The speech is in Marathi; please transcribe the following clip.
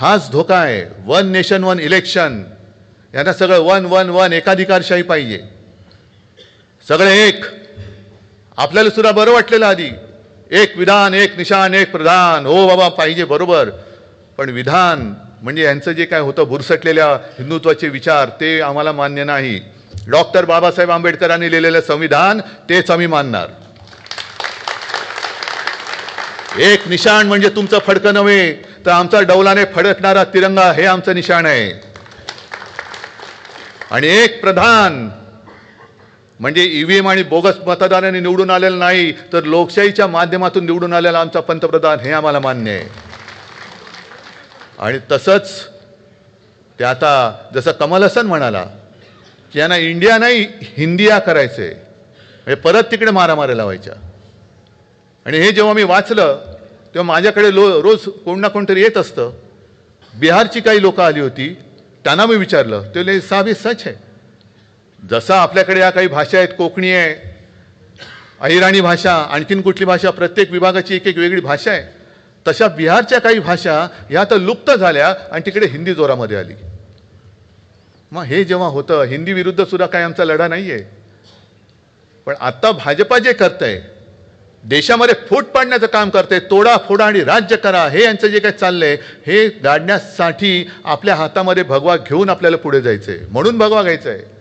हाच धोका आहे. वन नेशन वन इलेक्शन यांना सगळं वन वन वन एकाधिकारशाही पाहिजे. सगळे एक. आपल्याला सुद्धा बरं वाटलेलं आधी. एक विधान एक निशान एक प्रधान. हो बाबा पाहिजे बरोबर. पण विधान म्हणजे यांचं जे काय होतं भुरसटलेल्या हिंदुत्वाचे विचार ते आम्हाला मान्य नाही. डॉक्टर बाबासाहेब आंबेडकरांनी लिहिलेलं संविधान तेच आम्ही मानणार. एक निशाण म्हणजे तुमचं फडकं नव्हे तर आमचा डौलाने फडकणारा तिरंगा हे आमचं निशाण आहे. आणि एक प्रधान म्हणजे ईव्हीएम आणि बोगस मतदारांनी निवडून आलेलं नाही तर लोकशाहीच्या माध्यमातून निवडून आलेला आमचा पंतप्रधान हे आम्हाला मान्य आहे. आणि तसंच ते आता जसं कमल हसन म्हणाला की यांना इंडिया नाही हिंदिया करायचंय. म्हणजे परत तिकडे मारामाऱ्या लावायच्या. आणि हे जेव्हा मी वाचलं तेव्हा माझ्याकडे लो रोज कोण ना कोणतरी येत असतं. बिहारची काही लोकं आली होती त्यांना मी विचारलं ते लय साहब हे सच आहे. जसं आपल्याकडे या काही भाषा आहेत कोकणी आहे अहिराणी भाषा आणखीन कुठली भाषा प्रत्येक विभागाची एक एक वेगळी भाषा आहे तशा बिहारच्या काही भाषा ह्या तर लुप्त झाल्या आणि तिकडे हिंदी जोरामध्ये आली. मग हे जेव्हा होतं हिंदी विरुद्ध सुद्धा काही आमचा लढा नाही आहे पण आता भाजपा जे करतंय देशामध्ये फूट पाडण्याचं काम करते. तोडा फोडा आणि राज्य करा. हे यांचं जे काही चाललंय हे गाडण्यासाठी आपल्या हातामध्ये भगवा घेऊन आपल्याला पुढे जायचंय. म्हणून भगवा घ्यायचा आहे